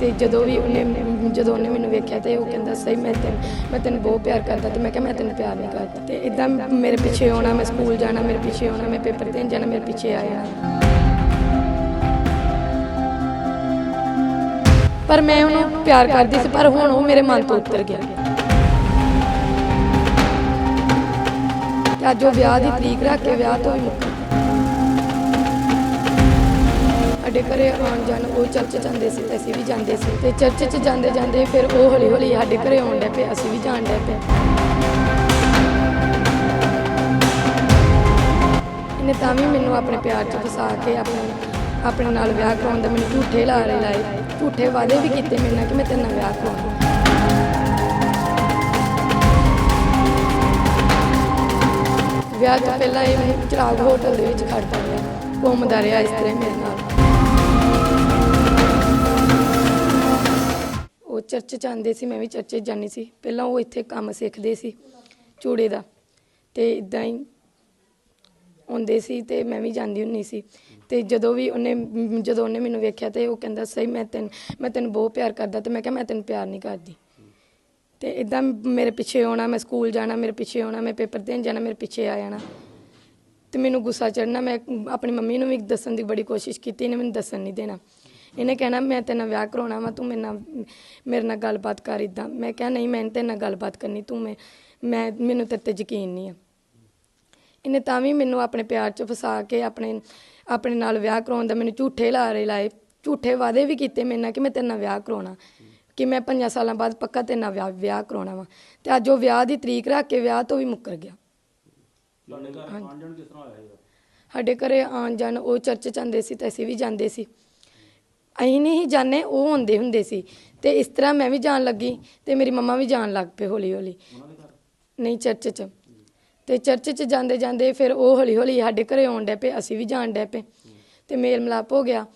ਤੇ ਜਦੋਂ ਵੀ ਉਹਨੇ ਜਦੋਂ ਉਹਨੇ ਮੈਨੂੰ ਵੇਖਿਆ ਤੇ ਉਹ ਕਹਿੰਦਾ, ਸਹੀ, ਮੈਂ ਤੈਨੂੰ ਮੈਂ ਤੈਨੂੰ ਬਹੁਤ ਪਿਆਰ ਕਰਦਾ ਤੇ ਮੈਂ ਕਿਹਾ, ਮੈਂ ਤੈਨੂੰ ਪਿਆਰ ਨਹੀਂ ਕਰਦਾ। ਤੇ ਇਦਾਂ ਮੇਰੇ ਪਿੱਛੇ ਆਉਣਾ, ਮੈਂ ਸਕੂਲ ਜਾਣਾ, ਮੇਰੇ ਪਿੱਛੇ ਆਉਣਾ, ਮੈਂ ਪੇਪਰ ਦੇਣ ਜਾਣਾ, ਮੇਰੇ ਪਿੱਛੇ ਆਇਆ। ਪਰ ਮੈਂ ਉਹਨੂੰ ਪਿਆਰ ਕਰਦੀ ਸੀ, ਪਰ ਹੁਣ ਉਹ ਮੇਰੇ ਮਨ ਤੋਂ ਉਤਰ ਗਿਆ। ਅੱਜ ਉਹ ਵਿਆਹ ਦੀ ਤਰੀਕ ਰੱਖ ਕੇ ਵਿਆਹ ਤੋਂ ਵੀ ਮੁੱਕਰ ਸਾਡੇ ਘਰੇ ਆਉਣ ਜਾਣ ਉਹ ਚਰਚ ਜਾਂਦੇ ਸੀ ਤੇ ਅਸੀਂ ਵੀ ਜਾਂਦੇ ਸੀ ਤੇ ਚਰਚ 'ਚ ਜਾਂਦੇ ਜਾਂਦੇ ਫਿਰ ਉਹ ਹੌਲੀ ਹੌਲੀ ਸਾਡੇ ਘਰੇ ਆਉਣ ਲੱਗ ਪਏ ਅਸੀਂ ਵੀ ਜਾਣ ਲੱਗ ਪਏ ਇਹਨੇ ਤਾਂ ਵੀ ਮੈਨੂੰ ਆਪਣੇ ਪਿਆਰ 'ਚ ਫਸਾ ਕੇ ਆਪਣੇ ਆਪਣੇ ਨਾਲ ਵਿਆਹ ਕਰਾਉਣ ਦਾ ਮੈਨੂੰ ਝੂਠੇ ਲਾਰੇ ਲਾਏ, ਝੂਠੇ ਵਾਅਦੇ ਵੀ ਕੀਤੇ ਮੇਰੇ ਨਾਲ ਕਿ ਮੈਂ ਤੇਰੇ ਨਾਲ ਵਿਆਹ ਕਰਾਉਣਾ। ਵਿਆਹ ਤੋਂ ਪਹਿਲਾਂ ਇਹ ਮੈਨੂੰ ਚਿਰਾਗ ਹੋਟਲ ਦੇ ਵਿੱਚ ਖੜਦਾ ਰਿਹਾ, ਘੁੰਮਦਾ ਰਿਹਾ ਇਸ ਤਰ੍ਹਾਂ ਮੇਰੇ ਨਾਲ। ਉਹ ਚਰਚ ਚ ਆਉਂਦੇ ਸੀ, ਮੈਂ ਵੀ ਚਰਚ 'ਚ ਜਾਂਦੀ ਸੀ। ਪਹਿਲਾਂ ਉਹ ਇੱਥੇ ਕੰਮ ਸਿੱਖਦੇ ਸੀ ਚੂੜੇ ਦਾ। ਤੇ ਇਦਾਂ ਹੀ ਆਉਂਦੇ ਸੀ ਤੇ ਮੈਂ ਵੀ ਜਾਂਦੀ ਹੁੰਨੀ ਸੀ। ਤੇ ਜਦੋਂ ਵੀ ਉਹਨੇ, ਜਦੋਂ ਉਹਨੇ ਮੈਨੂੰ ਵੇਖਿਆ ਤੇ ਉਹ ਕਹਿੰਦਾ, ਸਹੀ, ਮੈਂ ਤੈਨੂੰ ਮੈਂ ਤੈਨੂੰ ਬਹੁਤ ਪਿਆਰ ਕਰਦਾ। ਤੇ ਮੈਂ ਕਿਹਾ, ਮੈਂ ਤੈਨੂੰ ਪਿਆਰ ਨਹੀਂ ਕਰਦੀ। ਤੇ ਇਦਾਂ ਮੇਰੇ ਪਿੱਛੇ ਆਉਣਾ, ਮੈਂ ਸਕੂਲ ਜਾਣਾ, ਮੇਰੇ ਪਿੱਛੇ ਆਉਣਾ, ਮੈਂ ਪੇਪਰ ਦੇਣ ਜਾਣਾ, ਮੇਰੇ ਪਿੱਛੇ ਆ ਜਾਣਾ। ਤੇ ਮੈਨੂੰ ਗੁੱਸਾ ਚੜਨਾ ਮੈਂ ਆਪਣੀ ਮੰਮੀ ਨੂੰ ਵੀ ਦੱਸਣ ਦੀ ਬੜੀ ਕੋਸ਼ਿਸ਼ ਕੀਤੀ, ਇਹਨੇ ਮੈਨੂੰ ਦੱਸਣ ਨਹੀਂ ਦੇਣਾ। ਇਹਨੇ ਕਹਿਣਾ ਮੈਂ ਤੇਰੇ ਨਾਲ ਵਿਆਹ ਕਰਾਉਣਾ ਵਾ ਤੂੰ ਮੇਰੇ ਨਾਲ ਮੇਰੇ ਨਾਲ ਗੱਲਬਾਤ ਕਰ ਇਦਾਂ ਮੈਂ ਕਿਹਾ ਨਹੀਂ ਮੈਂ ਤੇਰੇ ਨਾਲ ਗੱਲਬਾਤ ਕਰਨੀ ਤੂੰ ਮੈਂ ਮੈਂ ਮੈਨੂੰ ਤੇਰੇ ਤੇ ਯਕੀਨ ਨਹੀਂ ਆ। ਇਹਨੇ ਤਾਂ ਵੀ ਮੈਨੂੰ ਆਪਣੇ ਪਿਆਰ 'ਚ ਫਸਾ ਕੇ ਆਪਣੇ ਆਪਣੇ ਨਾਲ ਵਿਆਹ ਕਰਾਉਣ ਦਾ ਮੈਨੂੰ ਝੂਠੇ ਲਾਰੇ ਲਾਏ ਝੂਠੇ ਵਾਅਦੇ ਵੀ ਕੀਤੇ ਮੇਰੇ ਨਾਲ ਕਿ ਮੈਂ ਤੇਰੇ ਨਾਲ ਵਿਆਹ ਕਰਾਉਣਾ। ਕਿ ਮੈਂ ਪੰਜਾਂ ਸਾਲਾਂ ਬਾਅਦ ਪੱਕਾ ਤੇਰੇ ਨਾਲ ਵਿਆਹ ਵਿਆਹ ਕਰਾਉਣਾ ਵਾ। ਤੇ ਅੱਜ ਉਹ ਵਿਆਹ ਦੀ ਤਰੀਕ ਰੱਖ ਕੇ ਵਿਆਹ ਤੋਂ ਵੀ ਮੁੱਕਰ ਗਿਆ। ਤੁਹਾਡੇ ਘਰ ਆਉਣ ਜਾਣ ਕਿਸ ਤਰ੍ਹਾਂ ਹੋਇਆ ਇਹਦਾ ਸਾਡੇ ਘਰੇ ਆਉਣ ਜਾਣ ਉਹ ਚਰਚ ਜਾਂਦੇ ਸੀ ਤੇ ਅਸੀਂ ਵੀ ਜਾਂਦੇ ਸੀ। ਅਸੀਂ ਨਹੀਂ ਜਾਂਦੇ ਉਹ ਹੁੰਦੇ ਹੁੰਦੇ ਸੀ। ਤੇ ਇਸ ਤਰ੍ਹਾਂ ਮੈਂ ਵੀ ਜਾਣ ਲੱਗੀ ਤੇ ਮੇਰੀ ਮੰਮਾ ਵੀ ਜਾਣ ਲੱਗ ਪਏ ਹੌਲੀ ਹੌਲੀ ਨਹੀਂ ਚਰਚ 'ਚ। ਤੇ ਚਰਚ 'ਚ ਜਾਂਦੇ ਜਾਂਦੇ ਫਿਰ ਉਹ ਹੌਲੀ ਹੌਲੀ ਸਾਡੇ ਘਰੇ ਆਉਣ ਡੈ ਪਏ ਅਸੀਂ ਵੀ ਜਾਣ ਡੈ ਪਏ। ਤੇ ਮੇਲ ਮਿਲਾਪ ਹੋ ਗਿਆ।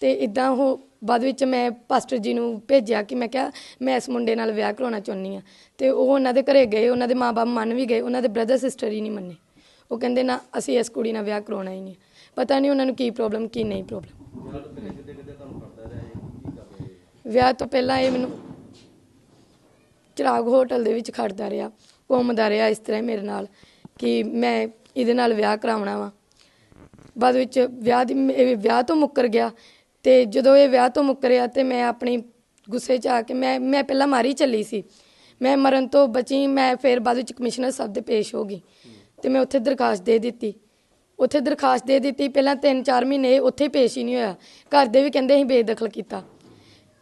ਤੇ ਇਦਾਂ ਉਹ ਬਾਅਦ ਵਿੱਚ ਮੈਂ ਪਾਸਟਰ ਜੀ ਨੂੰ ਭੇਜਿਆ ਕਿ ਮੈਂ ਕਿਹਾ ਮੈਂ ਇਸ ਮੁੰਡੇ ਨਾਲ ਵਿਆਹ ਕਰਾਉਣਾ ਚਾਹੁੰਦੀ ਆ ਤੇ ਉਹ ਉਹਨਾਂ ਦੇ ਘਰੇ ਗਏ ਉਹਨਾਂ ਦੇ ਮਾਪੇ ਮੰਨ ਵੀ ਗਏ ਉਹਨਾਂ ਦੇ ਬ੍ਰਦਰ ਸਿਸਟਰ ਹੀ ਨਹੀਂ ਮੰਨੇ। ਉਹ ਕਹਿੰਦੇ ਨਾ ਅਸੀਂ ਇਸ ਕੁੜੀ ਨਾਲ ਵਿਆਹ ਕਰਾਉਣਾ ਹੀ ਨਹੀਂ। ਪਤਾ ਨਹੀਂ ਉਹਨਾਂ ਨੂੰ ਕੀ ਪ੍ਰੋਬਲਮ ਕੀ ਨਹੀਂ ਪ੍ਰੋਬਲਮ ਵਿਆਹ ਤੋਂ ਪਹਿਲੇ ਕਿੱਦੇ ਕਿੱਦੇ ਤੁਹਾਨੂੰ ਕਰਦਾ ਰਿਹਾ ਇਹ ਕੀ ਕਰਦੇ ਰਹੇ ਵਿਆਹ ਤੋਂ ਪਹਿਲਾਂ ਇਹ ਮੈਨੂੰ ਚਿਰਾਗ ਹੋਟਲ ਦੇ ਵਿੱਚ ਖੜਦਾ ਰਿਹਾ, ਘੁੰਮਦਾ ਰਿਹਾ ਇਸ ਤਰ੍ਹਾਂ ਹੀ ਮੇਰੇ ਨਾਲ ਕਿ ਮੈਂ ਇਹਦੇ ਨਾਲ ਵਿਆਹ ਕਰਾਉਣਾ ਵਾ। ਬਾਅਦ ਵਿੱਚ ਵਿਆਹ ਦੀ ਇਹ ਵਿਆਹ ਤੋਂ ਮੁੱਕਰ ਗਿਆ ਤੇ ਜਦੋਂ ਇਹ ਵਿਆਹ ਤੋਂ ਮੁੱਕਰਿਆ ਤੇ ਮੈਂ ਆਪਣੀ ਗੁੱਸੇ 'ਚ ਆ ਕੇ ਮੈਂ ਮੈਂ ਪਹਿਲਾਂ ਮਾਰੀ ਚੱਲੀ ਸੀ। ਮੈਂ ਮਰਨ ਤੋਂ ਬਚੀ, ਮੈਂ ਫਿਰ ਬਾਅਦ ਵਿੱਚ ਕਮਿਸ਼ਨਰ ਸਾਹਿਬ ਦੇ ਪੇਸ਼ ਹੋ ਗਈ ਤੇ ਮੈਂ ਉੱਥੇ ਦਰਖਾਸਤ ਦੇ ਦਿੱਤੀ। ਉੱਥੇ ਦਰਖਾਸਤ ਦੇ ਦਿੱਤੀ, ਪਹਿਲਾਂ 3-4 ਮਹੀਨੇ ਉੱਥੇ ਪੇਸ਼ ਹੀ ਨਹੀਂ ਹੋਇਆ। ਘਰ ਦੇ ਵੀ ਕਹਿੰਦੇ ਅਸੀਂ ਬੇਦਖਲ ਕੀਤਾ।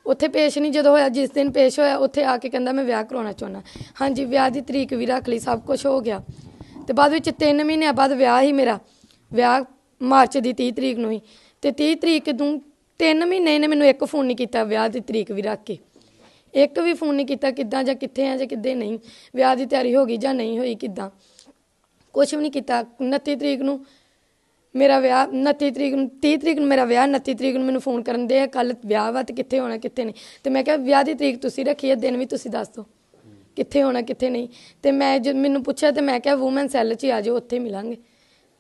ਉੱਥੇ ਪੇਸ਼ ਨਹੀਂ, ਜਦੋਂ ਹੋਇਆ, ਜਿਸ ਦਿਨ ਪੇਸ਼ ਹੋਇਆ, ਉੱਥੇ ਆ ਕੇ ਕਹਿੰਦਾ, ਮੈਂ ਵਿਆਹ ਕਰਾਉਣਾ ਚਾਹੁੰਦਾ। ਹਾਂਜੀ, ਵਿਆਹ ਦੀ ਤਰੀਕ ਵੀ ਰੱਖ ਲਈ, ਸਭ ਕੁਝ ਹੋ ਗਿਆ। ਤੇ ਬਾਅਦ ਵਿੱਚ 3 ਮਹੀਨਿਆਂ ਬਾਅਦ ਵਿਆਹ ਹੀ ਮੇਰਾ, ਵਿਆਹ ਮਾਰਚ ਦੀ 30 ਤਰੀਕ ਨੂੰ ਹੀ। ਤੇ 30 ਤਰੀਕ ਨੂੰ 3 ਮਹੀਨੇ ਨੇ ਮੈਨੂੰ ਇੱਕ ਫੋਨ ਨਹੀਂ ਕੀਤਾ ਵਿਆਹ ਦੀ ਤਰੀਕ ਵੀ ਰੱਖ ਕੇ। ਇੱਕ ਵੀ ਫੋਨ ਨਹੀਂ ਕੀਤਾ ਕਿੱਦਾਂ ਜਾਂ ਕਿੱਥੇ ਆ ਜਾਂ ਕਿੱਦੇ ਨਹੀਂ। ਵਿਆਹ ਦੀ ਤਿਆਰੀ ਹੋ ਗਈ ਜਾਂ ਨਹੀਂ ਹੋਈ ਕਿੱਦਾਂ। ਕੁਝ ਵੀ ਨਹੀਂ ਕੀਤਾ। 29 ਤਰੀਕ ਨੂੰ ਮੇਰਾ ਵਿਆਹ 29 ਤਰੀਕ ਨੂੰ 30 ਤਰੀਕ ਨੂੰ ਮੇਰਾ ਵਿਆਹ 29 ਤਰੀਕ ਨੂੰ ਮੈਨੂੰ ਫੋਨ ਕਰਨ ਦੇ ਕੱਲ ਵਿਆਹ ਵਾ ਤੇ ਕਿੱਥੇ ਹੋਣਾ, ਕਿੱਥੇ ਨਹੀਂ। ਤੇ ਮੈਂ ਕਿਹਾ ਵਿਆਹ ਦੀ ਤਰੀਕ ਤੁਸੀਂ ਰੱਖੀ ਹੈ ਦਿਨ ਵੀ ਤੁਸੀਂ ਦੱਸ ਦਿਓ ਕਿੱਥੇ ਹੋਣਾ, ਕਿੱਥੇ ਨਹੀਂ। ਤੇ ਮੈਂ ਜਦ ਮੈਨੂੰ ਪੁੱਛਿਆ ਤੇ ਮੈਂ ਕਿਹਾ ਔਮਨ ਸੈੱਲ 'ਚ ਹੀ ਆ ਜਾਓ, ਉੱਥੇ ਮਿਲਾਂਗੇ।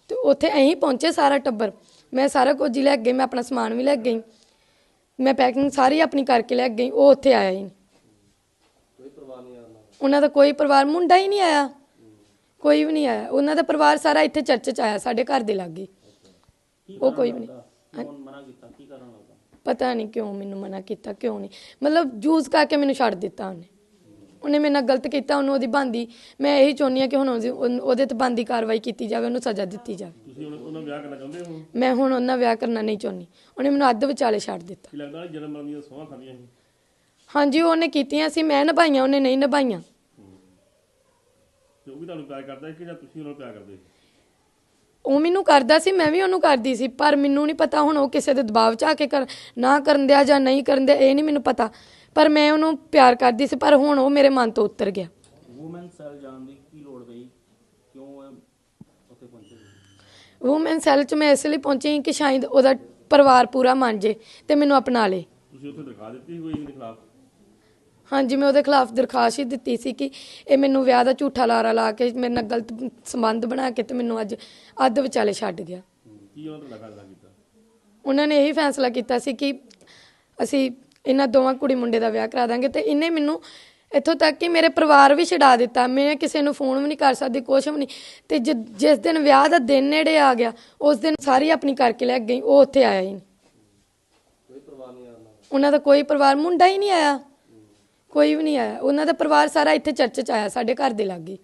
ਤੇ ਉੱਥੇ ਅਸੀਂ ਪਹੁੰਚੇ ਸਾਰਾ ਟੱਬਰ। ਮੈਂ ਸਾਰਾ ਕੁਝ ਹੀ ਲੈ ਕੇ ਗਈ, ਮੈਂ ਆਪਣਾ ਸਮਾਨ ਵੀ ਲੈ ਕੇ ਗਈ। ਮੈਂ ਪੈਕਿੰਗ ਸਾਰੀ ਆਪਣੀ ਕਰਕੇ ਲੈ ਕੇ ਗਈ, ਉਹ ਉੱਥੇ ਆਇਆ ਹੀ ਨਹੀਂ। ਕੋਈ ਪਰਵਾਹ ਨਹੀਂ ਆਉਂਦਾ ਉਹਨਾਂ ਦਾ ਕੋਈ ਪਰਿਵਾਰ, ਮੁੰਡਾ ਹੀ ਨਹੀਂ ਆਇਆ। ਕੋਈ ਵੀ ਨਹੀਂ ਆਇਆ। ਉਹਨਾਂ ਦਾ ਪਰਿਵਾਰ ਸਾਰਾ ਇੱਥੇ ਚਰਚ 'ਚ ਆਇਆ, ਸਾਡੇ ਘਰ ਦੇ ਲਾਗੇ। ਉਹ ਕੋਈ ਵੀ ਨਹੀਂ। ਕੌਣ ਮਨਾ ਕੀਤਾ? ਕੀ ਕਾਰਨ ਲੱਗਦਾ? ਪਤਾ ਨਹੀਂ ਕਿਉਂ ਮੈਨੂੰ ਮਨਾ ਕੀਤਾ ਕਿਉਂ ਨਹੀਂ। ਮਤਲਬ ਜੂਸ ਕਰਕੇ ਮੈਨੂੰ ਛੱਡ ਦਿੱਤਾ ਉਹਨੇ। ਉਹਨੇ ਮੇਰੇ ਨਾਲ ਗਲਤ ਕੀਤਾ ਉਹਨੂੰ ਉਹਦੀ ਬੰਦੀ ਮੈਂ ਇਹੀ ਚਾਹੁੰਦੀ ਹਾਂ ਕਿ ਹੁਣ ਉਹਦੀ- ਉਹਨ- ਉਹਦੇ ਤੇ ਬੰਦੀ ਕਾਰਵਾਈ ਕੀਤੀ ਜਾਵੇ ਉਹਨੂੰ ਸਜ਼ਾ ਦਿੱਤੀ ਜਾਵੇ। ਤੁਸੀਂ ਹੁਣ ਉਹਨਾਂ ਵਿਆਹ ਕਰਨਾ ਚਾਹੁੰਦੇ ਹੋ? ਮੈਂ ਹੁਣ ਉਹਨਾਂ ਵਿਆਹ ਕਰਨਾ ਨਹੀਂ ਚਾਹੁੰਦੀ। ਉਹਨੇ ਮੈਨੂੰ ਅੱਧ ਵਿਚਾਲੇ ਛੱਡ ਦਿੱਤਾ। ਕੀ ਲੱਗਦਾ ਜਨਮ ਮਰਨ ਦੀਆਂ ਸੋਹਾਂ ਖਾਂਦੀਆਂ ਸੀ? ਹਾਂਜੀ ਉਹਨੇ ਕੀਤੀਆਂ ਸੀ ਮੈਂ ਨਿਭਾਈਆਂ ਉਹਨੇ ਨਹੀਂ ਨਿਭਾਈਆਂ। ਤੇ ਉਹ ਵੀ ਤੁਹਾਨੂੰ ਪਿਆਰ ਕਰਦਾ ਸੀ ਕਿ ਜਾਂ ਤੁਸੀਂ ਉਹਨਾਂ ਨੂੰ ਪਿਆਰ ਕਰਦੇ ਸੀ? ਉਹ ਮੈਨੂੰ ਕਰਦਾ ਸੀ ਮੈਂ ਵੀ ਉਹਨੂੰ ਕਰਦੀ ਸੀ ਪਰ ਮੈਨੂੰ ਨਹੀਂ ਪਤਾ ਹੁਣ ਉਹ ਕਿਸੇ ਦੇ ਦਬਾਅ 'ਚ ਆ ਕੇ ਕਰ ਨਾ ਕਰਨ ਦਿਆ ਜਾਂ ਨਹੀਂ ਕਰਨ ਦਿਆ ਇਹ ਨਹੀਂ ਮੈਨੂੰ ਪਤਾ। ਪਰ ਮੈਂ ਉਹਨੂੰ ਪਿਆਰ ਕਰਦੀ ਸੀ ਪਰ ਹੁਣ ਉਹ ਮੇਰੇ ਮਨ ਤੋਂ ਉਤਰ ਗਿਆ। ਵੂਮਨ ਸੈਲ ਜਾਣ ਦੀ ਕੀ ਲੋੜ ਪਈ? ਕਿਉਂ ਇਹ ਉੱਥੇ ਪਹੁੰਚੇ? ਵੂਮਨ ਸੈੱਲ 'ਚ ਮੈਂ ਇਸ ਲਈ ਪਹੁੰਚੀ ਕਿ ਸ਼ਾਇਦ ਉਹਦਾ ਪਰਿਵਾਰ ਪੂਰਾ ਮੰਨ ਜੇ ਤੇ ਮੈਨੂੰ ਅਪਣਾ ਲੇ। ਤੁਸੀਂ ਉੱਥੇ ਦਰਖਾਸਤ ਦਿੱਤੀ ਕੋਈ ਇਹਦੇ ਖਿਲਾਫ? ਹਾਂਜੀ ਮੈਂ ਉਹਦੇ ਖਿਲਾਫ ਦਰਖਾਸਤ ਹੀ ਦਿੱਤੀ ਸੀ ਕਿ ਇਹ ਮੈਨੂੰ ਵਿਆਹ ਦਾ ਝੂਠਾ ਲਾਰਾ ਲਾ ਕੇ ਮੇਰੇ ਨਾਲ ਗਲਤ ਸੰਬੰਧ ਬਣਾ ਕੇ ਤੇ ਮੈਨੂੰ ਅੱਜ ਅੱਧ ਵਿਚਾਲੇ ਛੱਡ ਗਿਆ। ਕੀ ਉਹਨਾਂ ਤੋਂ ਫੈਸਲਾ ਕੀਤਾ? ਉਹਨਾਂ ਨੇ ਇਹੀ ਫੈਸਲਾ ਕੀਤਾ ਸੀ ਕਿ ਅਸੀਂ ਇਹਨਾਂ ਦੋਵਾਂ ਕੁੜੀ ਮੁੰਡੇ ਦਾ ਵਿਆਹ ਕਰਾ ਦਾਂਗੇ ਤੇ ਇਹਨੇ ਮੈਨੂੰ ਇੱਥੋਂ ਤੱਕ ਕਿ ਮੇਰੇ ਪਰਿਵਾਰ ਵੀ ਛਡਾ ਦਿੱਤਾ। ਮੈਂ ਕਿਸੇ ਨੂੰ ਫੋਨ ਵੀ ਨਹੀਂ ਕਰ ਸਕਦੀ ਕੁਛ ਵੀ ਨਹੀਂ। ਤੇ ਜਿਸ ਦਿਨ ਵਿਆਹ ਦਾ ਦਿਨ ਨੇੜੇ ਆ ਗਿਆ ਉਸ ਦਿਨ ਸਾਰੀ ਆਪਣੀ ਕਰਕੇ ਲੈ ਗਈ ਉਹ ਉੱਥੇ ਆਇਆ ਹੀ ਨਹੀਂ। ਉਹਨਾਂ ਦਾ ਕੋਈ ਪਰਿਵਾਰ ਮੁੰਡਾ ਹੀ ਨਹੀਂ ਆਇਆ। ਕੋਈ ਵੀ ਨਹੀਂ ਆਇਆ। ਉਹਨਾਂ ਦਾ ਪਰਿਵਾਰ ਸਾਰਾ ਇੱਥੇ ਚਰਚ ਚ ਆਇਆ ਸਾਡੇ ਘਰ ਦੇ ਲਾਗੇ।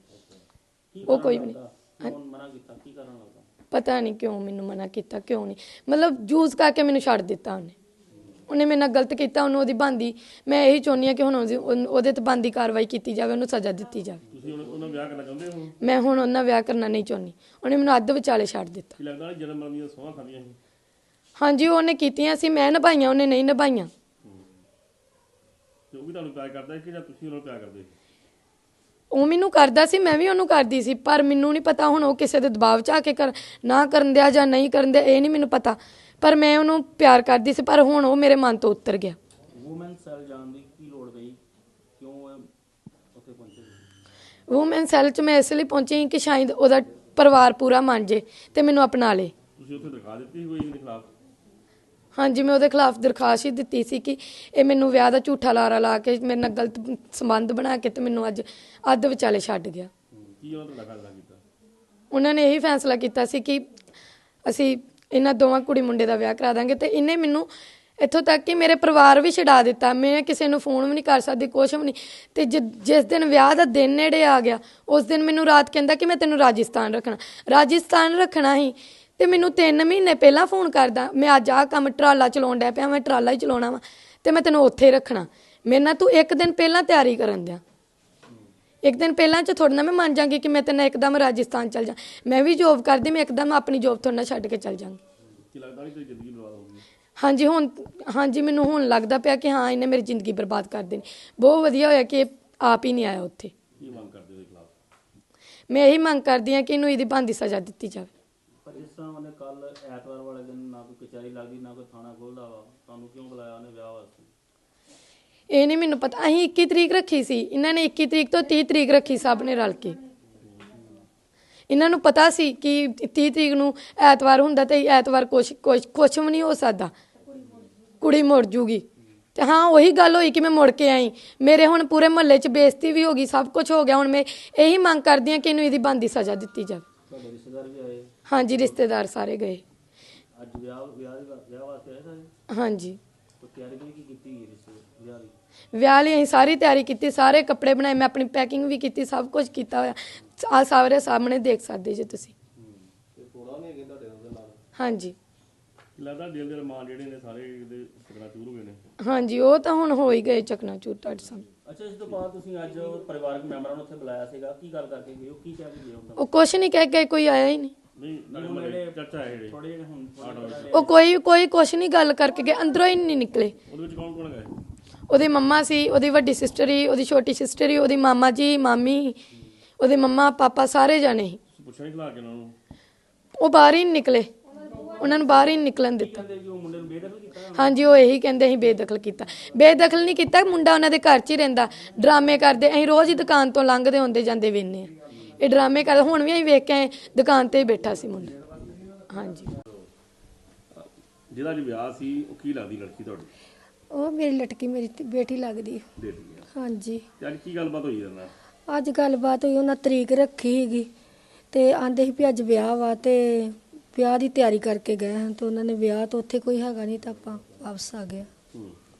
ਉਹ ਕੋਈ ਵੀ ਨਹੀਂ। ਲੱਗਦਾ? ਕਿਉਂ ਮਨਾ ਕੀਤਾ? ਕੀ ਕਾਰਨ ਲੱਗਦਾ? ਪਤਾ ਨਹੀਂ ਕਿਉਂ ਮੈਨੂੰ ਮਨਾ ਕੀਤਾ ਕਿਉਂ ਨਹੀਂ। ਮਤਲਬ ਜੂਸ ਕਰਕੇ ਮੈਨੂੰ ਛੱਡ ਦਿੱਤਾ ਉਹਨੇ। ਉਹਨੇ ਮੇਰੇ ਨਾਲ ਗਲਤ ਕੀਤਾ ਉਹਨੂੰ ਉਹਦੀ ਬੰਦੀ ਮੈਂ ਇਹੀ ਚਾਹੁੰਦੀ ਹਾਂ ਕਿ ਹੁਣ ਉਹਦੀ- ਉਹਨ- ਉਹਦੇ ਤੇ ਬੰਦੀ ਕਾਰਵਾਈ ਕੀਤੀ ਜਾਵੇ ਉਹਨੂੰ ਸਜ਼ਾ ਦਿੱਤੀ ਜਾਵੇ। ਤੁਸੀਂ ਹੁਣ ਉਹਨਾਂ ਵਿਆਹ ਕਰਨਾ ਚਾਹੁੰਦੇ ਹੋ? ਮੈਂ ਹੁਣ ਉਹਨਾਂ ਵਿਆਹ ਕਰਨਾ ਨਹੀਂ ਚਾਹੁੰਦੀ। ਉਹਨੇ ਮੈਨੂੰ ਅੱਧ ਵਿਚਾਲੇ ਛੱਡ ਦਿੱਤਾ। ਕੀ ਲੱਗਦਾ ਜਨਮ ਮਰਨ ਦੀਆਂ ਸੋਹਾਂ ਖਾਂਦੀਆਂ ਸੀ? ਹਾਂਜੀ ਉਹਨੇ ਕੀਤੀਆਂ ਸੀ ਮੈਂ ਨਿਭਾਈਆਂ ਉਹਨੇ ਨਹੀਂ ਨਿਭਾਈਆਂ। ਤੇ ਉਹ ਵੀ ਤੁਹਾਨੂੰ ਪਿਆਰ ਕਰਦਾ ਸੀ ਕਿ ਜਾਂ ਤੁਸੀਂ ਉਹਨਾਂ ਨੂੰ ਪਿਆਰ ਕਰਦੇ ਸੀ? ਉਹ ਮੈਨੂੰ ਕਰਦਾ ਸੀ ਮੈਂ ਵੀ ਉਹਨੂੰ ਕਰਦੀ ਸੀ ਪਰ ਮੈਨੂੰ ਨਹੀਂ ਪਤਾ ਹੁਣ ਉਹ ਕਿਸੇ ਦੇ ਦਬਾਅ 'ਚ ਆ ਕੇ ਕਰ ਨਾ ਕਰਨ ਦਿਆ ਜਾਂ ਨਹੀਂ ਕਰਨ ਦਿਆ ਇਹ ਨਹੀਂ ਮੈਨੂੰ ਪਤਾ। ਪਰ ਮੈਂ ਉਹਨੂੰ ਪਿਆਰ ਕਰਦੀ ਸੀ ਪਰ ਹੁਣ ਉਹ ਮੇਰੇ ਮਨ ਤੋਂ ਉਤਰ ਗਿਆ। ਵੂਮਨ ਸੈਲ ਜਾਣ ਦੀ ਕੀ ਲੋੜ ਪਈ? ਕਿਉਂ ਉੱਥੇ ਪਹੁੰਚੇ? ਵੂਮਨ ਸੈੱਲ 'ਚ ਮੈਂ ਇਸ ਲਈ ਪਹੁੰਚੀ ਕਿ ਸ਼ਾਇਦ ਉਹਦਾ ਪਰਿਵਾਰ ਪੂਰਾ ਮੰਨ ਜੇ ਤੇ ਮੈਨੂੰ ਅਪਣਾ ਲੇ। ਤੁਸੀਂ ਉੱਥੇ ਦਰਖਾਸਤ ਦਿੱਤੀ ਹੋਈ ਇਹਦੇ ਖਿਲਾਫ? ਹਾਂਜੀ ਮੈਂ ਉਹਦੇ ਖਿਲਾਫ ਦਰਖਾਸਤ ਹੀ ਦਿੱਤੀ ਸੀ ਕਿ ਇਹ ਮੈਨੂੰ ਵਿਆਹ ਦਾ ਝੂਠਾ ਲਾਰਾ ਲਾ ਕੇ ਮੇਰੇ ਨਾਲ ਗਲਤ ਸੰਬੰਧ ਬਣਾ ਕੇ ਤੇ ਮੈਨੂੰ ਅੱਜ ਅੱਧ ਵਿਚਾਲੇ ਛੱਡ ਗਿਆ। ਕੀ ਉਹਨਾਂ ਤੁਹਾਡਾ ਫੈਸਲਾ ਕੀਤਾ? ਉਹਨਾਂ ਨੇ ਇਹੀ ਫੈਸਲਾ ਕੀਤਾ ਸੀ ਕਿ ਅਸੀਂ ਇਹਨਾਂ ਦੋਵਾਂ ਕੁੜੀ ਮੁੰਡੇ ਦਾ ਵਿਆਹ ਕਰਾ ਦਾਂਗੇ ਤੇ ਇਹਨੇ ਮੈਨੂੰ ਇੱਥੋਂ ਤੱਕ ਕਿ ਮੇਰੇ ਪਰਿਵਾਰ ਵੀ ਛਡਾ ਦਿੱਤਾ। ਮੈਂ ਕਿਸੇ ਨੂੰ ਫੋਨ ਵੀ ਨਹੀਂ ਕਰ ਸਕਦੀ ਕੁਛ ਵੀ ਨਹੀਂ। ਤੇ ਜਿ- ਜਿਸ ਦਿਨ ਵਿਆਹ ਦਾ ਦਿਨ ਨੇੜੇ ਆ ਗਿਆ ਉਸ ਦਿਨ ਮੈਨੂੰ ਰਾਤ ਕਹਿੰਦਾ ਕਿ ਮੈਂ ਤੈਨੂੰ ਰਾਜਸਥਾਨ ਰੱਖਣਾ। ਰਾਜਸਥਾਨ ਰੱਖਣਾ ਹੀ ਤੇ ਮੈਨੂੰ 3 ਮਹੀਨੇ ਪਹਿਲਾਂ ਫੋਨ ਕਰਦਾ ਮੈਂ ਅੱਜ ਆਹ ਕੰਮ ਟਰਾਲਾ ਚਲਾਉਣ ਡਿਆ ਪਿਆ ਮੈਂ ਟਰਾਲਾ ਹੀ ਚਲਾਉਣਾ ਵਾ ਤੇ ਮੈਂ ਤੈਨੂੰ ਉੱਥੇ ਰੱਖਣਾ। ਮੇਰੇ ਨਾਲ ਤੂੰ ਇੱਕ ਦਿਨ ਪਹਿਲਾਂ ਤਿਆਰੀ ਕਰਨ ਦਿਆ। ਇੱਕ ਦਿਨ ਪਹਿਲਾਂ ਚ ਥੋੜਾ ਨਾ ਮੈਂ ਮੰਨ ਜਾਂਗੀ ਕਿ ਮੈਂ ਤੈਨੂੰ ਇੱਕਦਮ ਰਾਜਸਥਾਨ ਚਲ ਜਾ। ਮੈਂ ਵੀ ਜੋਬ ਕਰਦੀ ਮੈਂ ਇੱਕਦਮ ਆਪਣੀ ਜੋਬ ਥੋੜਾ ਨਾ ਛੱਡ ਕੇ ਚਲ ਜਾਂਗੀ। ਕੀ ਲੱਗਦਾ ਨਹੀਂ ਤੇਰੀ ਜ਼ਿੰਦਗੀ ਬਰਬਾਦ ਹੋ ਗਈ? ਹਾਂਜੀ ਹੁਣ ਹਾਂਜੀ ਮੈਨੂੰ ਹੁਣ ਲੱਗਦਾ ਪਿਆ ਕਿ ਹਾਂ ਇਹਨੇ ਮੇਰੀ ਜ਼ਿੰਦਗੀ ਬਰਬਾਦ ਕਰ ਦੇਣੀ। ਬਹੁਤ ਵਧੀਆ ਹੋਇਆ ਕਿ ਇਹ ਆਪ ਹੀ ਨਹੀਂ ਆਇਆ ਉੱਥੇ। ਕੀ ਮੰਗ ਕਰਦੇ ਹੋ ਇਹਦੇ ਖਿਲਾਫ? ਮੈਂ ਇਹੀ ਮੰਗ ਕਰਦੀ ਹਾਂ ਕਿ ਇਹਨੂੰ ਇਹਦੀ ਬਣਦੀ ਸਜ਼ਾ ਦਿੱਤੀ ਜਾਵੇ। ਪਰ ਇਸ ਤਰ੍ਹਾਂ ਉਹਨੇ ਕੱਲ ਐਤਵਾਰ ਵਾਲੇ ਦਿਨ ਨਾ ਕੋਈ ਕਚਹਿਰੀ ਲੱਗਦੀ ਨਾ ਕੋਈ ਥਾਣਾ ਖੋਲਦਾ ਵਾ। ਤੁਹਾਨੂੰ ਕਿਉਂ ਬੁਲਾਇਆ ਉਹਨੇ ਵਿਆਹ ਵਾਸਤੇ? ਇਹ ਨਹੀਂ ਮੈਨੂੰ ਪਤਾ। ਅਸੀਂ 21 ਤਰੀਕ ਰੱਖੀ ਸੀ। ਇਹਨਾਂ ਨੇ 21 ਤਰੀਕ ਤੋਂ 30 ਤਰੀਕ ਰੱਖੀ ਸਭ ਨੇ ਰਲ ਕੇ। ਇਹਨਾਂ ਨੂੰ ਪਤਾ ਸੀ ਕਿ 30 ਤਰੀਕ ਨੂੰ ਐਤਵਾਰ ਹੁੰਦਾ ਤੇ ਐਤਵਾਰ ਕੁਛ ਕੁਛ ਕੁਛ ਵੀ ਨਹੀਂ ਹੋ ਸਕਦਾ। ਕੁੜੀ ਮੁੜ ਜੂਗੀ। ਤੇ ਹਾਂ ਉਹੀ ਗੱਲ ਹੋਈ ਕਿ ਮੈਂ ਮੁੜ ਕੇ ਆਈ। ਮੇਰੇ ਹੁਣ ਪੂਰੇ ਮਹੱਲੇ 'ਚ ਬੇਇੱਜ਼ਤੀ ਵੀ ਹੋ ਗਈ। ਸਭ ਕੁਝ ਹੋ ਗਿਆ। ਹੁਣ ਮੈਂ ਇਹੀ ਮੰਗ ਕਰਦੀ ਹਾਂ ਕਿ ਇਹਨੂੰ ਇਹਦੀ ਬਣਦੀ ਸਜ਼ਾ ਦਿੱਤੀ ਜਾਵੇ। ਤੁਹਾਡੇ ਰਿਸ਼ਤੇਦਾਰ ਵੀ ਆਏ? ਹਾਂਜੀ ਰਿਸ਼ਤੇਦਾਰ ਸਾਰੇ ਗਏ। ਅੱਜ ਵਿਆਹ ਵਿਆਹ ਦੀ ਵਾ- ਵਿਆਹ ਵਾਸਤੇ ਆਏ ਸਾਰੇ? ਹਾਂਜੀ। ਕੋਈ ਤਿਆਰੀ ਕੋਈ ਕੀ ਕੀਤੀ ਗਈ ਰਿਸ਼ਤੇ ਵਿਆਹ ਦੀ? ਵਿਆਹ ਲਈ ਅਸੀਂ ਸਾਰੀ ਤਿਆਰੀ ਕੀਤੀ ਸਾਰੇ ਕੱਪੜੇ ਬਣਾਏ ਮੈਂ ਆਪਣੀ ਪੈਕਿੰਗ ਵੀ ਕੀਤੀ ਸਭ ਕੁਝ ਕੀਤਾ ਹੋਇਆ। ਆ ਸਾਰੇ ਸਾਹਮਣੇ ਦੇਖ ਸਕਦੇ ਜੇ ਤੁਸੀਂ। ਹਾਂਜੀ। ਕੀ ਲੱਗਦਾ ਦਿਲ ਦੇ ਰਮਾਨ ਜਿਹੜੇ ਨੇ ਸਾਰੇ ਇਹਦੇ ਸਕਣਾ ਚੂਰ ਹੋ ਗਏ ਨੇ। ਹਾਂਜੀ ਉਹ ਤਾਂ ਹੁਣ ਹੋ ਹੀ ਗਏ ਚਕਨਾਚੂਰ ਤੁਹਾਡੇ ਸਾਹਮਣੇ। ਅੱਛਾ ਇਸ ਤੋਂ ਬਾਅਦ ਤੁਸੀਂ ਅੱਜ ਪਰਿਵਾਰਕ ਮੈਂਬਰਾਂ ਨੂੰ ਉੱਥੇ ਬੁਲਾਇਆ ਸੀਗਾ ਕੀ ਗੱਲ ਕਰਕੇ ਗਏ ਹੋ ਕੀ ਕਹਿ ਕੇ ਗਏ ਹੋ? ਉਹ ਕੁਛ ਨਹੀਂ ਕਹਿ ਕੇ ਕੋਈ ਆਇਆ ਹੀ ਨਹੀਂ। ਨਹੀਂ ਤੁਹਾਡੇ ਮਹੱਲੇ ਚਰਚਾ ਹੈ ਜਿਹੜੇ ਥੋੜੇ ਜਿਹੇ ਹੁਣ ਥੋੜ੍ਹੇ ਉਹ ਕੋਈ ਕੋਈ ਕੁਛ ਨਹੀਂ ਗੱਲ ਕਰਕੇ ਗਏ ਅੰਦਰੋਂ ਹੀ ਨਹੀਂ ਨਿਕਲੇ। ਉਹਦੇ ਵਿੱਚ ਕੌਣ ਕੌਣ ਗਏ ਉਹਦੀ ਮੰਮਾ ਸੀ ਉਹਦੀ ਵੱਡੀ ਸਿਸਟਰ ਹੀ ਉਹਦੀ ਛੋਟੀ ਸਿਸਟਰ ਹੀ ਉਹਦੀ ਮਾਮਾ ਜੀ ਮਾਮੀ ਉਹਦੇ ਮੰਮਾ ਪਾਪਾ ਸਾਰੇ ਜਾਣੇ ਸੀ। ਤੁਸੀਂ ਪੁੱਛਿਆ ਨਹੀਂ ਖਲਾ ਕੇ ਉਹਨਾਂ ਨੂੰ? ਉਹ ਬਾਹਰ ਹੀ ਨਹੀਂ ਨਿਕਲੇ। ਉਹਨਾਂ ਨੂੰ ਬਾਹਰ ਹੀ ਨਹੀਂ ਨਿਕਲਣ ਦਿੱਤਾ। ਕਹਿੰਦੇ ਕਿ ਉਹ ਮੁੰਡੇ ਨੂੰ ਬੇਦਖਲ ਕੀਤਾ ਹਾਂਜੀ ਉਹ ਇਹੀ ਕਹਿੰਦੇ ਅਸੀਂ ਬੇਦਖਲ ਕੀਤਾ। ਬੇਦਖਲ ਨਹੀਂ ਕੀਤਾ ਮੁੰਡਾ ਉਹਨਾਂ ਦੇ ਘਰ 'ਚ ਹੀ ਰਹਿੰਦਾ। ਡਰਾਮੇ ਕਰਦੇ ਅਸੀਂ ਰੋਜ਼ ਹੀ ਦੁਕਾਨ ਤੋਂ ਲੰਘਦੇ ਹੁੰਦੇ ਜਾਂਦੇ ਵੇਨੇ ਆ ਇਹ ਡਰਾਮੇ ਕਰ ਹੁਣ ਵੀ ਅਸੀਂ ਵੇਖ ਕੇ ਆਏ, ਦੁਕਾਨ ਤੇ ਹੀ ਬੈਠਾ ਸੀ ਮੁੰਡਾ। ਹਾਂਜੀ। ਜਿਹਦਾ ਅੱਜ ਵਿਆਹ ਸੀ ਉਹ ਕੀ ਲੱਗਦੀ ਲੜਕੀ ਤੁਹਾਡੀ? ਉਹ ਮੇਰੀ ਲਟਕੀ ਮੇਰੀ ਧੀ- ਬੇਟੀ ਲੱਗਦੀ। ਹਾਂਜੀ। ਤੇ ਅੱਜ ਕੀ ਗੱਲਬਾਤ ਹੋਈ ਇਹਦੇ ਨਾਲ? ਅੱਜ ਗੱਲਬਾਤ ਹੋਈ ਉਹਨਾਂ ਤਰੀਕ ਰੱਖੀ ਸੀਗੀ। ਤੇ ਆਂਦੇ ਸੀ ਵੀ ਅੱਜ ਵਿਆਹ ਵਾ ਤੇ ਵਿਆਹ ਦੀ ਤਿਆਰੀ ਕਰਕੇ ਗਏ ਹਾਂ ਤੇ ਉਹਨਾਂ ਨੇ ਵਿਆਹ ਤਾਂ ਉੱਥੇ ਕੋਈ ਹੈਗਾ ਨਹੀਂ ਤਾਂ ਆਪਾਂ ਵਾਪਸ ਆ ਗਏ ਹੂੰ।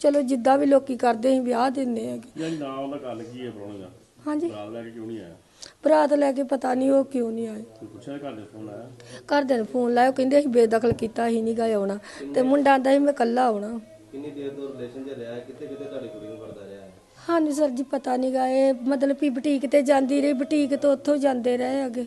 ਚਲੋ ਜਿੱਦਾਂ ਵੀ ਲੋਕੀ ਕਰਦੇ ਅਸੀਂ ਵਿਆਹ ਦਿੰਦੇ ਹੈਗੇ ਯਾਨੀ ਨਾ ਉਹਦਾ ਗੱਲ ਕੀ ਹੈ ਪਰੋਣੇ ਦਾ? ਹਾਂਜੀ। ਬਰਾਤ ਲੈ ਕੇ ਕਿਉਂ ਨਹੀਂ ਆਇਆ? ਬਰਾਤ ਲੈ ਕੇ ਪਤਾ ਨਹੀਂ ਉਹ ਕਿਉਂ ਨਹੀਂ ਆਏ। ਕੋਈ ਪੁੱਛਿਆ ਘਰ ਦੇ ਫੋਨ ਆਇਆ ਘਰਦਿਆਂ ਨੂੰ ਫੋਨ ਲਾਇਆ ਉਹ ਕਹਿੰਦੇ ਅਸੀਂ ਬੇਦਖਲ ਕੀਤਾ ਅਸੀਂ ਨਹੀਂ ਗਏ ਆਉਣਾ। ਤੇ ਮੁੰਡਾ ਆਂਦਾ ਸੀ ਮੈਂ ਕੱਲਾ ਆਉਣਾ। ਕਿੰਨੀ ਦੇਰ ਤੋਂ ਰਿਲੇਸ਼ਨ 'ਚ ਰਿਹਾ? ਹੈ? ਕਿੱਥੇ ਕਿੱਥੇ ਤੁਹਾਡੀ ਕੁੜੀ ਨੂੰ ਕਰਦਾ ਰਿਹਾ? ਹੈ ਸਾਨੂੰ ਸਰ ਜੀ ਪਤਾ ਨਹੀਂ ਗਾ ਇਹ ਮਤਲਬ ਵੀ ਬੁਟੀਕ ਤੇ ਜਾਂਦੀ ਰਹੀ ਬੁਟੀਕ ਤੋਂ ਉੱਥੋਂ ਜਾਂਦੇ ਰਹੇ ਅੱਗੇ।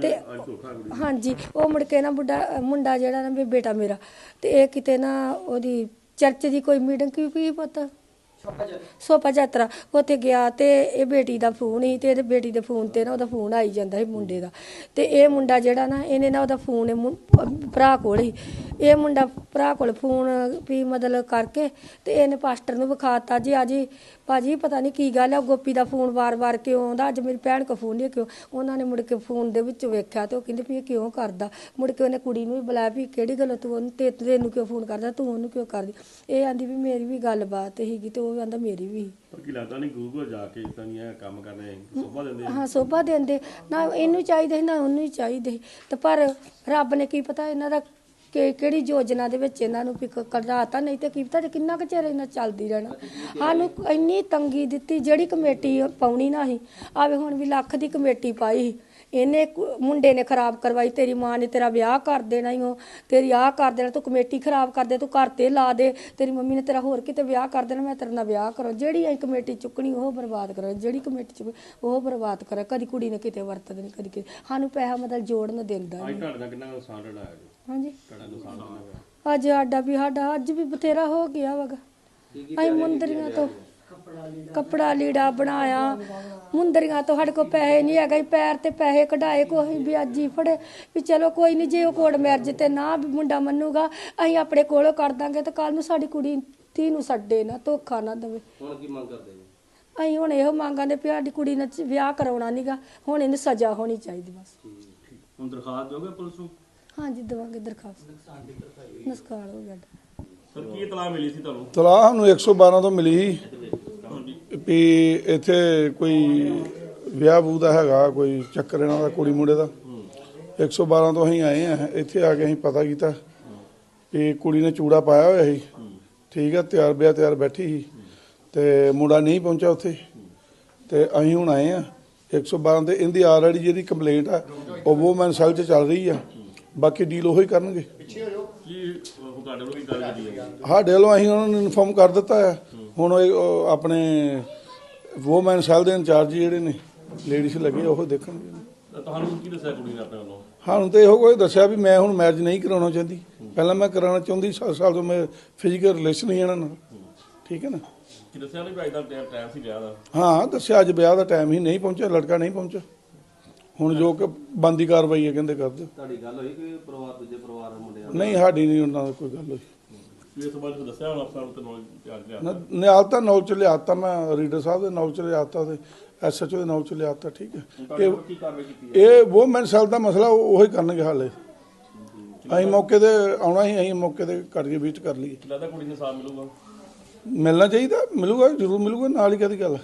ਤੇ ਹਾਂਜੀ ਉਹ ਮੁੜ ਕੇ ਨਾ ਬੁੱਢਾ ਮੁੰਡਾ ਜਿਹੜਾ ਨਾ ਵੀ ਬੇਟਾ ਮੇਰਾ ਤੇ ਇਹ ਕਿਤੇ ਨਾ ਉਹਦੀ ਚਰਚ ਦੀ ਕੋਈ ਮੀਟਿੰਗ ਕੀ ਕੀ ਪਤਾ? ਸੋਪਾ ਯਾਤਰਾ। ਉੱਥੇ ਗਿਆ ਤੇ ਇਹ ਬੇਟੀ ਦਾ ਫੋਨ ਸੀ ਤੇ ਇਹਦੇ ਬੇਟੀ ਦੇ ਫੋਨ ਤੇ ਨਾ ਉਹਦਾ ਫੋਨ ਆਈ ਜਾਂਦਾ ਸੀ ਮੁੰਡੇ ਦਾ। ਤੇ ਇਹ ਮੁੰਡਾ ਜਿਹੜਾ ਨਾ ਇਹਨੇ ਨਾ ਉਹਦਾ ਫੋਨ ਇਹ ਮੁੰ- ਭਰਾ ਕੋਲ ਹੀ ਇਹ ਮੁੰਡਾ ਭਰਾ ਕੋਲ ਫੋਨ ਵੀ ਮਤਲਬ ਕਰਕੇ ਤੇ ਇਹਨੇ ਪਾਸਟਰ ਨੂੰ ਵਿਖਾਤਾ ਜੀ ਅੱਜ ਭਾਜੀ ਪਤਾ ਨਹੀਂ ਕੀ ਗੱਲ ਹੈ ਗੋਪੀ ਦਾ ਫੋਨ ਵਾਰ-ਵਾਰ ਕਿਉਂ ਆਉਂਦਾ ਅੱਜ ਮੇਰੀ ਭੈਣ ਕੋ ਫੋਨ ਨਹੀਂ ਕਿਉਂ ਉਹਨਾਂ ਨੇ ਮੁੜ ਕੇ ਫੋਨ ਦੇ ਵਿੱਚ ਵੇਖਿਆ ਤੇ ਉਹ ਕਹਿੰਦੇ ਵੀ ਇਹ ਕਿਉਂ ਕਰਦਾ ਮੁੜ ਕੇ ਉਹਨੇ ਕੁੜੀ ਨੂੰ ਵੀ ਬੁਲਾਇਆ ਵੀ ਕਿਹੜੀ ਗੱਲ ਤੂੰ ਉਹਨੂੰ ਤੇ ਤੈਨੂੰ ਕਿਉਂ ਫੋਨ ਕਰਦਾ ਤੂੰ ਉਹਨੂੰ ਕਿਉਂ ਕਰਦੀ ਇਹ ਆਂਦੀ ਵੀ ਮੇਰੀ ਵੀ ਗੱਲਬਾਤ ਸੀਗੀ ਤੇ ਉਹ ਆਂਦਾ ਮੇਰੀ ਵੀ। ਪਰ ਕੀ ਲੱਗਦਾ ਨਹੀਂ ਗੁਰੂ ਕੋਲ ਜਾ ਕੇ ਇਦਾਂ ਦੀਆਂ ਕੰਮ ਕਰਨੇ ਸੋਭਾ ਦਿੰਦੇ। ਹਾਂ ਸੋਭਾ ਦਿੰਦੇ ਨਾ ਇਹਨੂੰ ਚਾਹੀਦੇ ਨਾ ਉਹਨੂੰ ਹੀ ਚਾਹੀਦੇ। ਤੇ ਪਰ ਰੱਬ ਨੇ ਕੀ ਪਤਾ ਇਹਨਾਂ ਦਾ ਕਿ ਕਿਹੜੀ ਯੋਜਨਾ ਦੇ ਵਿੱਚ ਇਹਨਾਂ ਨੂੰ ਵੀ ਕਢਾਤਾ ਨਹੀਂ ਤੇ ਕੀ ਪਤਾ ਕਿੰਨਾ ਕੁ ਚਿਰ ਇਹਨਾਂ ਚੱਲਦੀ ਰਹਿਣਾ। ਸਾਨੂੰ ਇੰਨੀ ਤੰਗੀ ਦਿੱਤੀ ਜਿਹੜੀ ਕਮੇਟੀ ਪਾਉਣੀ ਨਾ ਸੀ ਆਵੇ ਹੁਣ ਵੀ ਲੱਖ ਦੀ ਕਮੇਟੀ ਪਾਈ। ਇਹਨੇ ਮੁੰਡੇ ਨੇ ਖਰਾਬ ਕਰਵਾਈ ਤੇਰੀ ਮਾਂ ਨੇ ਤੇਰਾ ਵਿਆਹ ਕਰ ਦੇਣਾ ਹੀ ਉਹ ਤੇਰੀ ਆਹ ਕਰ ਦੇਣਾ ਤੂੰ ਕਮੇਟੀ ਖਰਾਬ ਕਰ ਦੇ ਤੂੰ ਘਰ ਤੇ ਲਾ ਦੇ ਤੇਰੀ ਮੰਮੀ ਨੇ ਤੇਰਾ ਹੋਰ ਕਿਤੇ ਵਿਆਹ ਕਰ ਦੇਣਾ ਮੈਂ ਤੇਰੇ ਨਾਲ ਵਿਆਹ ਕਰਾਂ। ਜਿਹੜੀ ਅਸੀਂ ਕਮੇਟੀ ਚੁੱਕਣੀ ਉਹ ਬਰਬਾਦ ਕਰੋ। ਜਿਹੜੀ ਕਮੇਟੀ ਚੁੱਕਣੀ ਉਹ ਬਰਬਾਦ ਕਰੇ। ਕਦੀ ਕੁੜੀ ਨੇ ਕਿਤੇ ਵਰਤ ਦੇਣੀ ਕਦੀ ਸਾਨੂੰ ਪੈਸਾ ਮਤਲਬ ਜੋੜਨ ਦਿੰਦਾ ਅੱਜ ਤੁਹਾਡੇ ਕਿੰਨਾ ਨੁਕਸਾਨ ਜੀ? ਹਾਂਜੀ। ਤੁਹਾਡਾ ਨੁਕਸਾਨ ਕਿੰਨਾ ਹੋਇਆ ਅੱਜ ਸਾਡਾ ਵੀ ਸਾਡਾ ਅੱਜ ਵੀ ਬਥੇਰਾ ਹੋ ਗਿਆ ਵਗਾ। ਅਸੀਂ ਮੁੰਦਰੀਆਂ ਤੋਂ ਕੱਪੜਾ ਲੀੜਾ ਬਣਾਇਆ। ਮੁੰਦਰੀਆਂ ਤੋਂ ਸਾਡੇ ਕੋਲ ਪੈਸੇ ਨਹੀਂ ਹੈਗੇ। ਅਸੀਂ ਪੈਰ ਤੇ ਪੈਸੇ ਕਢਾਏ ਕੋਈ ਵਿਆਜੀ ਫੜੇ। ਵੀ ਚਲੋ ਕੋਈ ਨਹੀਂ ਜੇ ਉਹ ਕੋੜ ਮੈਰਜ ਤੇ ਨਾ ਵੀ ਮੁੰਡਾ ਮੰਨੂਗਾ ਅਸੀਂ ਆਪਣੇ ਕੋਲੋਂ ਕਰ ਦਾਂਗੇ ਤੇ ਕੱਲ ਨੂੰ ਸਾਡੀ ਕੁੜੀ ਧੀ ਨੂੰ ਛੱਡੇ ਨਾ ਧੋਖਾ ਨਾ ਦੇਵੇ। ਹੁਣ ਕੀ ਮੰਗ ਕਰਦੇ ਜੀ? ਅਸੀਂ ਹੁਣ ਇਹੋ ਮੰਗਾਂਗੇ ਵੀ ਸਾਡੀ ਕੁੜੀ ਨਾਲ ਵਿਆਹ ਕਰਾਉਣਾ ਨਹੀਂਗਾ ਹੁਣ ਇਹਨੂੰ ਸਜ਼ਾ ਹੋਣੀ ਚਾਹੀਦੀ ਬਸ। ਹੁਣ ਦਰਖਾਸਤ ਦਿਓਗੇ ਪੁਲਿਸ ਨੂੰ? ਹਾਂਜੀ ਦੇਵਾਂਗੇ ਦਰਖਾਸਤ। ਨਸਕਾਲ ਹੋ ਗਿਆ। ਸਰ ਕੀ ਇਤਲਾਹ ਮਿਲੀ ਸੀ ਤੁਹਾਨੂੰ? ਤਲਾਹ ਸਾਨੂੰ 112 ਤੋਂ ਮਿਲੀ ਵੀ ਇੱਥੇ ਕੋਈ ਵਿਆਹ ਬੂ ਦਾ ਹੈਗਾ ਕੋਈ ਚੱਕਰ ਇਹਨਾਂ ਦਾ ਕੁੜੀ ਮੁੰਡੇ ਦਾ। 112 ਤੋਂ ਅਸੀਂ ਆਏ ਆ ਇੱਥੇ ਆ ਕੇ ਅਸੀਂ ਪਤਾ ਕੀਤਾ ਕਿ ਕੁੜੀ ਨੇ ਚੂੜਾ ਪਾਇਆ ਹੋਇਆ ਸੀ। ਠੀਕ ਹੈ ਤਿਆਰ ਬਿਆ ਤਿਆਰ ਬੈਠੀ ਸੀ। ਤੇ ਮੁੰਡਾ ਨਹੀਂ ਪਹੁੰਚਿਆ ਉੱਥੇ। ਤੇ ਅਸੀਂ ਹੁਣ ਆਏ ਆ 112 ਤੇ ਇਹਦੀ ਆਲਰੇਡੀ ਜਿਹੜੀ ਕੰਪਲੇਂਟ ਆ ਉਹ ਵੂਮਨ ਸੈਲ 'ਚ ਚੱਲ ਰਹੀ ਆ। ਬਾਕੀ ਡੀਲ ਉਹੀ ਕਰਨਗੇ। ਕੀ ਉਹ ਤੁਹਾਡੇ ਵੱਲੋਂ ਕੀ ਗੱਲ ਕੀਤੀ ਹੈ? ਸਾਡੇ ਵੱਲੋਂ ਅਸੀਂ ਉਹਨਾਂ ਨੂੰ ਇਨਫੋਰਮ ਕਰ ਦਿੱਤਾ ਹੈ। ਹੁਣ ਉਹ ਆਪਣੇ ਵੂਮਨ ਸੈਲ ਦੇ ਇੰਚਾਰਜ ਜਿਹੜੇ ਨੇ ਲੇਡੀਜ਼ ਲੱਗੇ ਉਹ ਦੇਖਣਗੇ। ਤੁਹਾਨੂੰ ਕੀ ਦੱਸਿਆ ਕੁੜੀ ਨੇ ਆਪਣੇ ਵੱਲੋਂ? ਸਾਨੂੰ ਤੇ ਇਹੋ ਕੋਈ ਦੱਸਿਆ ਵੀ ਮੈਂ ਹੁਣ ਮੈਰਿਜ ਨਹੀਂ ਕਰਾਉਣਾ ਚਾਹੁੰਦੀ। ਪਹਿਲਾਂ ਮੈਂ ਕਰਾਉਣਾ ਚਾਹੁੰਦੀ 7 ਸਾਲ ਤੋਂ ਮੈਂ ਫਿਜ਼ੀਕਲ ਰਿਲੇਸ਼ਨ ਹੀ ਇਹਨਾਂ ਨਾਲ। ਠੀਕ ਹੈ ਨਾ? ਕੀ ਦੱਸਿਆ ਨਹੀਂ ਭਾਈ ਦਾ ਟਾਈਮ ਸੀ ਵਿਆਹ ਦਾ? ਹਾਂ ਦੱਸਿਆ ਅੱਜ ਵਿਆਹ ਦਾ ਟਾਈਮ ਹੀ ਨਹੀਂ ਪਹੁੰਚਿਆ ਲੜਕਾ ਨਹੀਂ ਪਹੁੰਚਿਆ। ਹੁਣ ਜੋ ਕਿ ਬੰਦੀ ਕਾਰਵਾਈ ਹੈ ਕਹਿੰਦੇ ਕਰ ਦਿਓ ਤੁਹਾਡੀ ਗੱਲ ਹੋਈ ਕਿ ਪਰਿਵਾਰ ਦੂਜੇ ਪਰਿਵਾਰ ਦੇ ਮੁੰਡਿਆਂ ਨਹੀਂ ਸਾਡੀ ਨਹੀਂ ਉਹਨਾਂ ਨਾਲ ਕੋਈ ਗੱਲ ਹੋਈ। ਇਸ ਬਾਰੇ ਦੱਸਿਆ ਹੁਣ ਅਫਸਰ ਨੂੰ ਤੇ ਨੌਲੇਜ ਲਿਆ। ਨ- ਨਿਆਲਤਾ ਨੌਲ ਚ ਲਿਆਤਾ ਮੈਂ ਰੀਡਰ ਸਾਹਿਬ ਦੇ ਨੌਲ ਚ ਲਿਆਤਾ ਤੇ ਐਸਐਚਓ ਦੇ ਨੌਲ ਚ ਲਿਆਤਾ ਠੀਕ ਹੈ। ਇਹ ਇਹ ਵੂਮਨ ਸੈਲ ਦਾ ਮਸਲਾ ਉਹ ਉਹੀ ਕਰਨਗੇ ਹਾਲੇ। ਅਸੀਂ ਮੌਕੇ ਤੇ ਆਉਣਾ ਹੀ ਅਸੀਂ ਮੌਕੇ ਤੇ ਕਰਕੇ ਵਿਜ਼ਿਟ ਕਰ ਲਈਏ। ਲੱਗਦਾ ਕੁੜੀ ਨੂੰ ਸਾਥ ਮਿਲੂਗਾ। ਮਿਲਣਾ ਚਾਹੀਦਾ ਮਿਲੂਗਾ ਜ਼ਰੂਰ ਮਿਲੂਗਾ ਨਾਲ ਹੀ ਕਦੀ ਗੱਲ